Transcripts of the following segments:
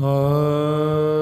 ਬਿਰਖੈ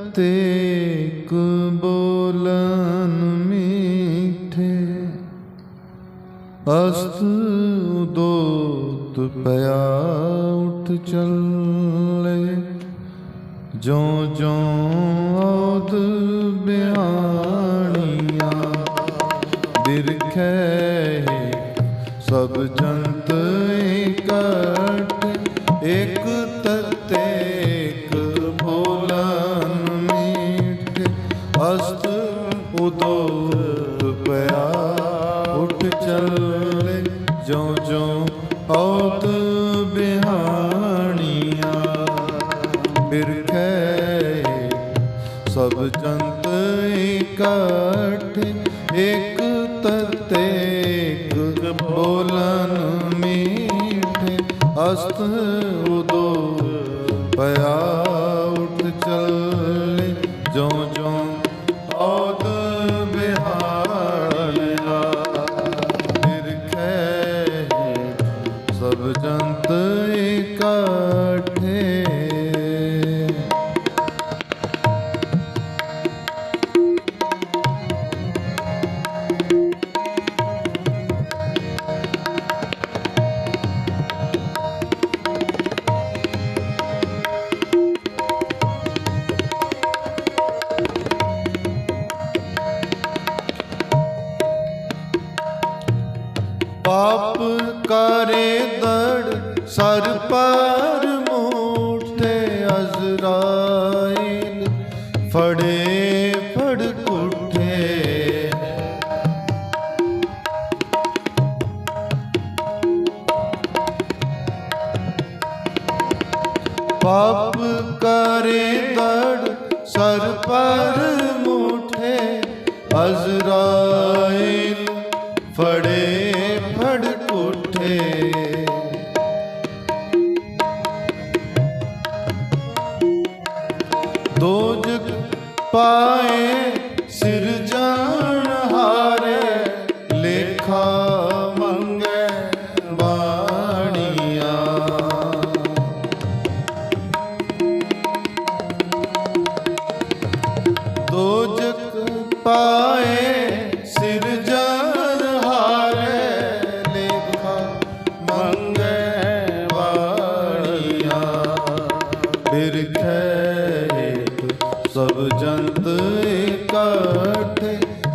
ਤਤੇ ਬੋਲਨ ਮੀਠੇ। ਅਸਤ ਉਦੋਤ ਪਿਆ ਉਠ ਚੱਲੇ। ਜੋ ਜੋ ਔਦ ਬਿਆਣੀਆਂ ਬਿਰਖੈ ਸਭ ਜੰਤ ਇਕੱਠ ਇਕ ਤਤੇ ਅਸਤ ਉਦੋ ਪਿਆ। ਉਠ ਚੱਲੇ ਜੋ ਜੋ ਔਤ ਬਿਹਾਣੀਆਂ। ਬਿਰਖੈ ਸਭ ਜੰਤ ਇਕੱਠ, ਇਕ ਤਤੇ ਬੋਲਨ ਮੀਠੇ। ਅਸਤ ਉਦੋ ਪਿਆ। ਪਾਪ ਕਰੇ ਦੜ, ਸਰ ਪਰ ਮੂਠੇ ਅਜ਼ਰਾਇਲ ਫੜੇ ਫੜ ਕੁੱਠੇ ਪਾਪ ਕਰੇ ਦੜ, ਸਰ ਪਰ ਮੂਠੇ ਅਜ਼ਰਾਇਲ ਫੜੇ ਪਾਏ, ਸਿਰ ਜਨ ਹਾਰੇ, ਲੇਖਾ ਮੰਗੇ ਵਾਣੀਆਂ ਬਿਰਖੈ ਸਭ ਜੰਤ ਇਕੱਠ,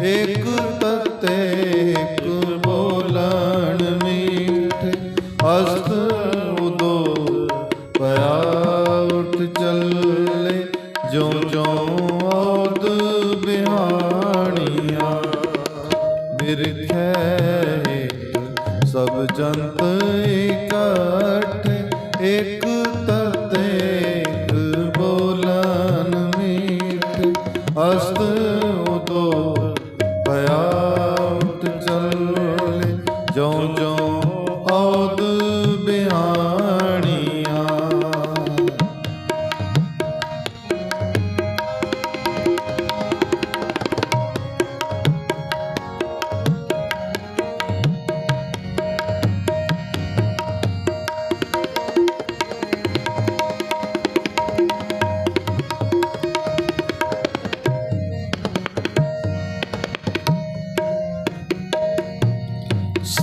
ਇਕ ਤਤੇ ਇਕ ਬੋਲਣ ਮੀਠ। ਅਸਤ ਉਦੋ ਪਿਆ ਉਠ ਚੱਲੇ ਜੋ ਜੋ ਔਦ ਬਿਹਾਣੀਆਂ ਬਿਰਖੈ ਸਭ ਜੰਤ ਇਕੱਠ ਇਕ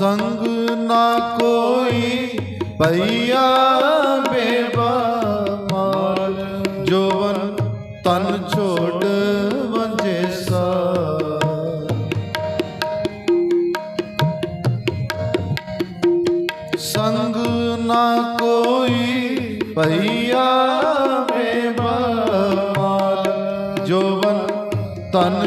ਸੰਗ ਨਾ ਕੋਈ ਭਈਆ ਬੇਵਾ ਮਾਲ ਜੋਵਨ ਤਨ ਛੋੜ ਵੰਜੇ ਸਾ ਸੰਗ ਨਾ ਕੋਈ ਭਈਆ ਬੇਵਾ ਮਾਲ ਜੋਵਨ ਤਨ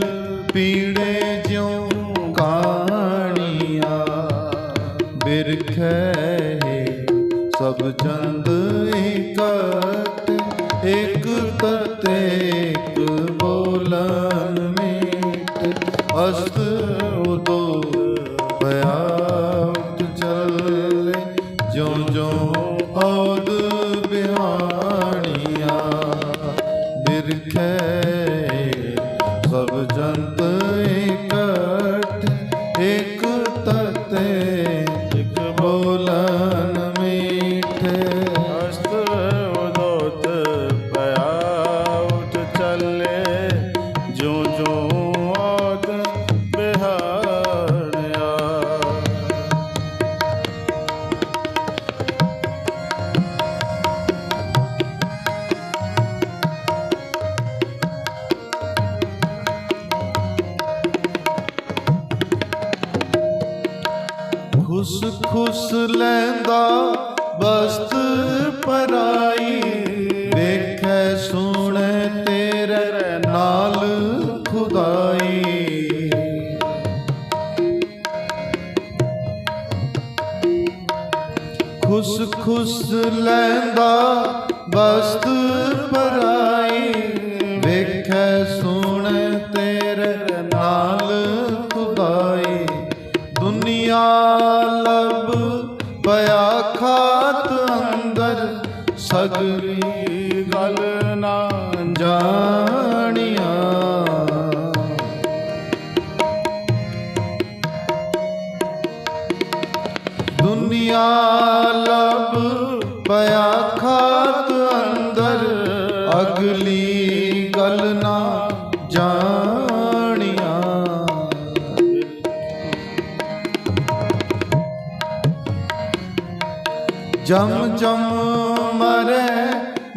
ਖੁਸ ਲੈਂਦਾ ਬਸਤ ਪਰਾਈ। ਵੇਖੈ ਸੁਣੈ ਤੇਰੇ ਨਾਲ ਖੁਦਾਈ। ਖੁਸ ਖੁਸ ਲੈਂਦਾ ਬਸਤ ਪਰਾਈ। ਵੇਖੈ ਸੁਣ ਜਾਣੀਆਂ। ਜਮ ਜਮ ਮਰੇ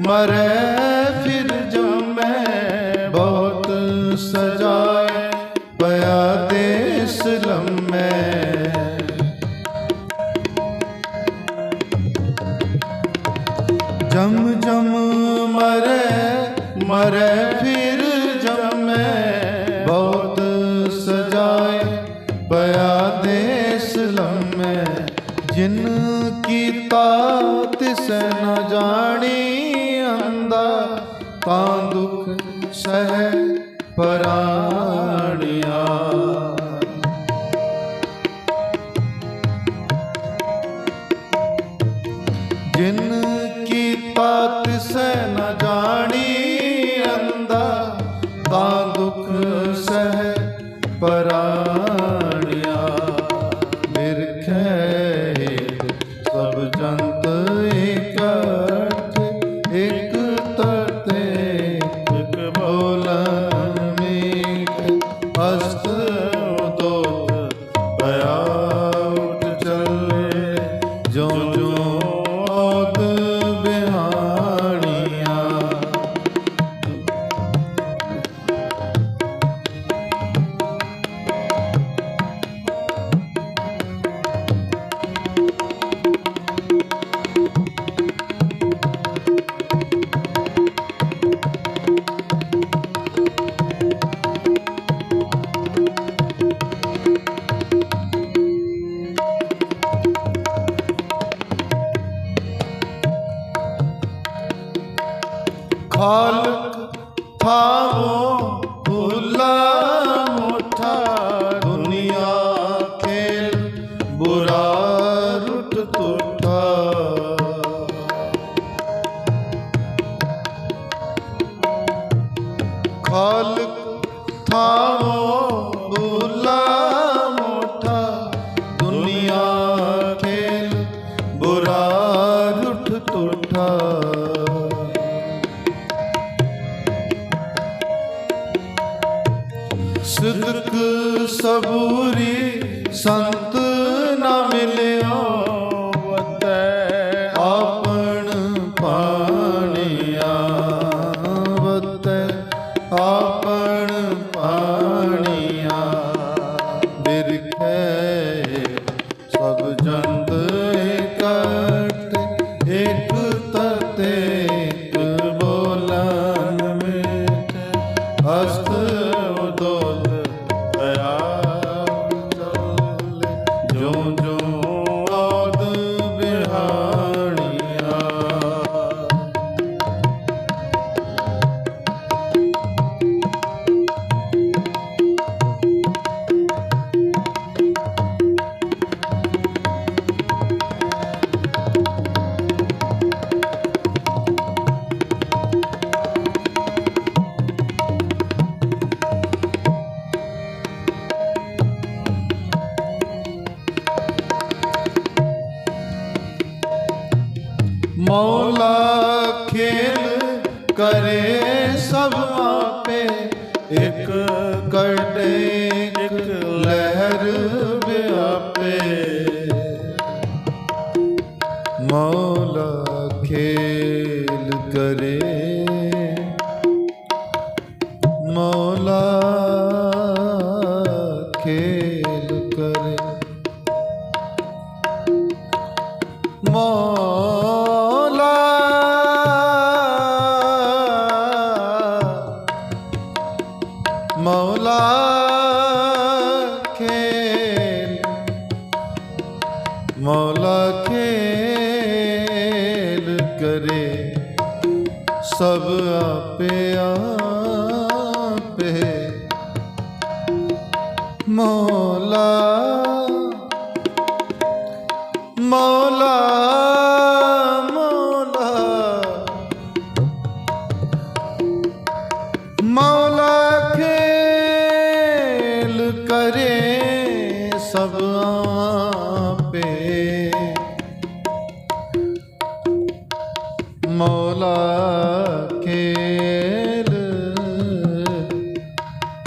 ਮਰੇ ਬਾਬਾ ਦੁਖ ਸਦਕ ਸਬੂਰੀ ਸੰਤ ਨਾ ਮਿਲਿਆ ਵਤੈ। ਆਪਣ ਪਾਣਿਆ ਵਤੈ। ਆਪਣ ਪਾਣਿਆ ਬਿਰਖੈ। ਸਭ ਜੰਤ ਇਕਟ ਇੱਕ ਤਤੇ ਬੋਲਨ ਮੇਟ ਅਸਤ তো मौला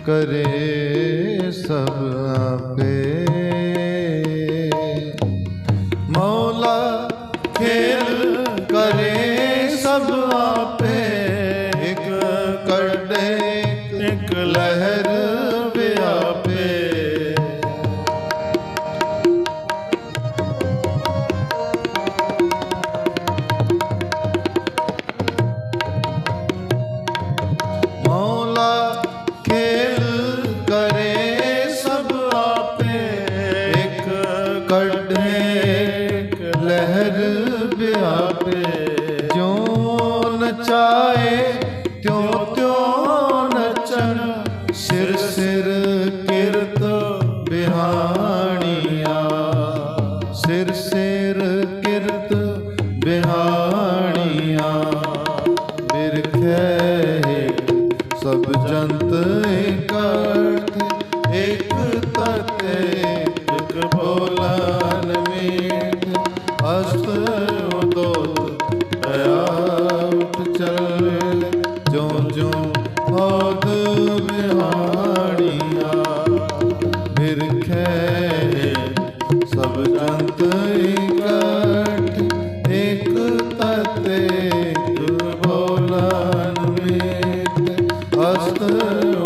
ਕਰੇ ਸਭ ਆਪੇ। ਇੱਕ ਤਤ ਇੱਕ ਭੋਲਾ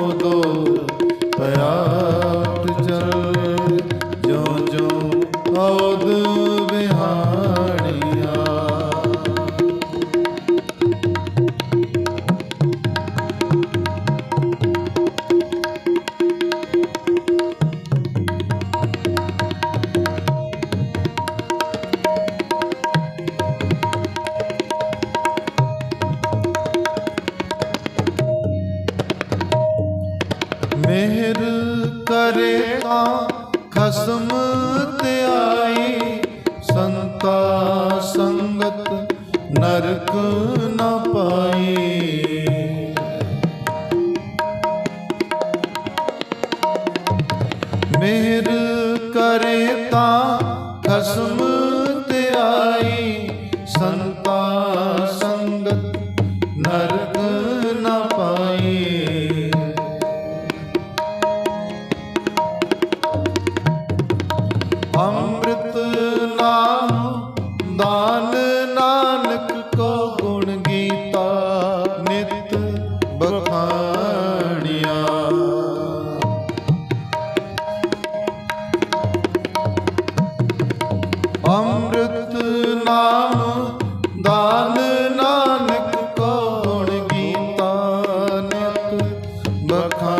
ਉਦੋਂ ਪਿਆ ਮਿਹਰ ਕਰੇ ਤਾਂ ਖਸਮ ਤੇ ਆਈ ਸੰਤਾ ਸੰਗਤ ਨਰਕ बखा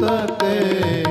ਤੇ